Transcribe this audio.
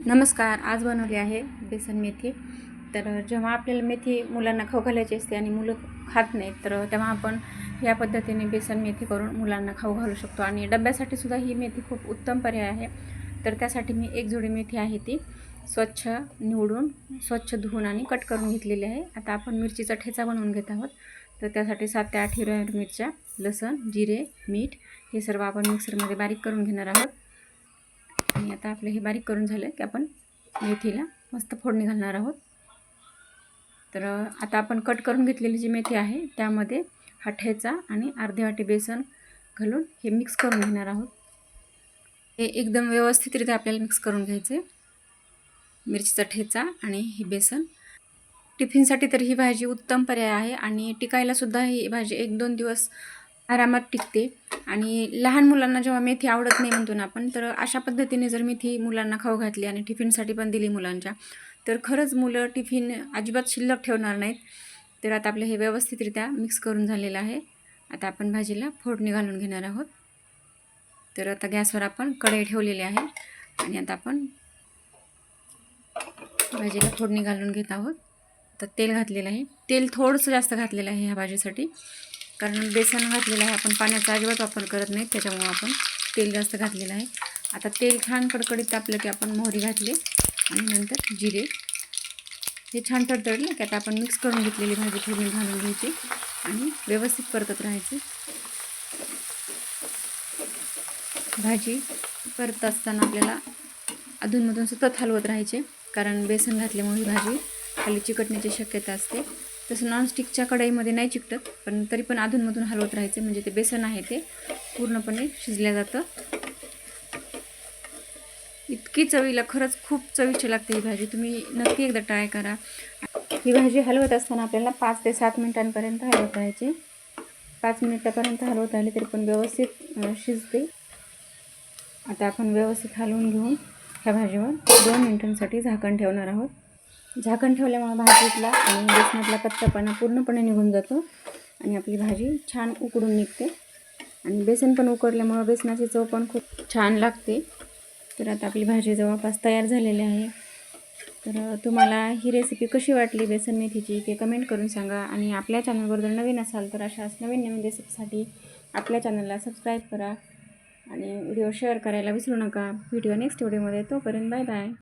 नमस्कार आज बनवली आहे बेसन मेथी. तर जेव्हा आपल्याला मेथी मुलांना खाऊ घालायची असते आणि मुलं खात नाहीत तर तेव्हा आपण या पद्धतीने बेसन मेथी करून मुलांना खाऊ घालू शकतो. आणि डब्यासाठी सुद्धा ही मेथी खूप उत्तम पर्याय आहे. तर त्यासाठी मी एक जोडी मेथी आहे ती स्वच्छ निवडून स्वच्छ धुवून आणि कट करून घेतलेली आहे. आता आपण मिरचीचा ठेचा बनवून घेत आहोत. तर त्यासाठी सात ते आठ हिरव्या मिरच्या लसण जिरे मीठ हे सर्व आपण मिक्सरमध्ये बारीक करून घेणार आहोत. आता आपलं हे बारीक करून झालं की आपण मेथीला मस्त फोडणी घालणार आहोत. तर आता आपण कट करून घेतलेली जी मेथी आहे त्यामध्ये हा ठेचा आणि अर्धे वाटी बेसन घालून हे मिक्स करून घेणार आहोत. हे एकदम व्यवस्थितरित्या आपल्याला मिक्स करून घ्यायचे मिरचीचा ठेचा आणि हे बेसन. टिफिनसाठी तर ही भाजी उत्तम पर्याय आहे आणि टिकायलासुद्धा ही भाजी एक दोन दिवस आरामात टिकते. आणि लहान मुलांना जेव्हा मेथी आवडत नाही म्हणतो ना आपण तर अशा पद्धतीने जर मेथी मुलांना खाऊ घातली आणि टिफिनसाठी पण दिली मुलांच्या तर खरंच मुलं टिफिन अजिबात शिल्लक ठेवणार नाहीत. तर आता आपलं हे व्यवस्थितरित्या मिक्स करून झालेलं आहे. आता आपण भाजीला फोडणी घालून घेणार आहोत. तर आता गॅसवर आपण कढई ठेवलेली आहे आणि आता आपण भाजीला फोडणी घालून घेत आहोत. तर तेल घातलेलं आहे. तेल थोडंसं जास्त घातलेलं आहे ह्या भाजीसाठी. कारण बेसन घातलेलं आहे आपण पाण्याचा अजिबात वापर करत नाही त्याच्यामुळं आपण तेल जास्त घातलेलं आहे. आता तेल छान कडकडीत तापलं की आपण मोहरी घातली आणि नंतर जिरे. हे छान तडतडलं की आता आपण मिक्स करून घेतलेली भाजी फोडणी घालून घ्यायची आणि व्यवस्थित परतत राहायची. भाजी परत असताना आपल्याला अधूनमधून सतत हलवत राहायचे कारण बेसन घातल्यामुळे भाजी खाली चिकटण्याची शक्यता असते. तसं नॉनस्टिकच्या कढईमध्ये नाही चिकटत पण तरी पण अधूनमधून हलवत राहायचे म्हणजे ते बेसन आहे ते पूर्णपणे शिजल्या जातं. इतकी चवीला खरंच खूप चवीची लागते ही भाजी. तुम्ही नक्की एकदा ट्राय करा. ही भाजी हलवत असताना आपल्याला पाच ते सात मिनिटांपर्यंत हलवत राहायची. पाच मिनिटापर्यंत हलवत राहिली तरी पण व्यवस्थित शिजते. आता आपण व्यवस्थित हलवून घेऊन ह्या भाजीवर दोन मिनिटांसाठी झाकण ठेवणार आहोत. झाकण ठेवल्यामुळे भाजीतला आणि बेसनातला कच्चापणा पूर्णपणे निघून जातो. आणि आपली भाजी छान उकडून निघते. आणि बेसन पण उकडल्यामुळं बेसनाची चव पण खूप छान लागते. तर आता आपली भाजी जवळपास तयार झालेली आहे. तर तुम्हाला ही रेसिपी कशी वाटली बेसन मेथीची ते कमेंट करून सांगा. आणि आपल्या चॅनलवर जर नवीन असाल तर अशाच नवीन नवीन रेसिपीसाठी आपल्या चॅनलला सबस्क्राईब करा. आणि व्हिडिओ शेअर करायला विसरू नका. व्हिडिओ नेक्स्ट व्हिडिओमध्ये तोपर्यंत बाय बाय